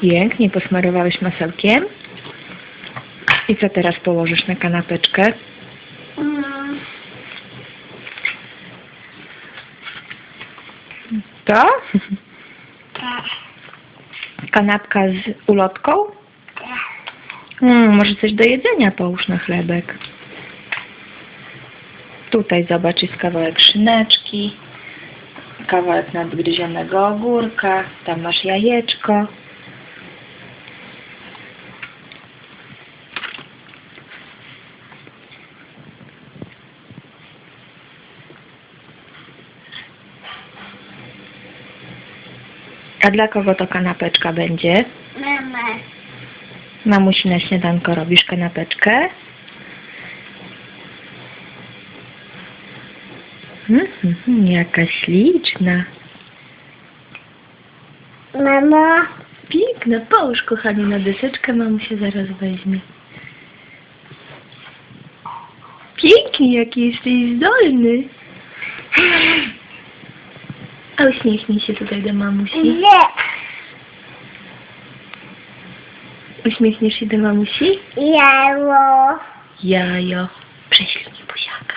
Pięknie posmarowałeś masełkiem. I co teraz położysz na kanapeczkę? To? tak, Kanapka z ulotką? tak. Mm, może coś do jedzenia połóż na chlebek. Tutaj zobacz, jest kawałek szyneczki, kawałek nadgryzionego ogórka, tam masz jajeczko. A dla kogo to kanapeczka będzie? Mama. Mamusi na śniadanko robisz kanapeczkę? Mhm, jaka śliczna. Mama. Piękna, połóż kochanie na deseczkę, mamusia zaraz weźmie. Pięknie, jaki jesteś zdolny. A uśmiechnij się tutaj do mamusi. Nie. Uśmiechniesz się do mamusi? Jało. Jajo. Prześlij buziaka.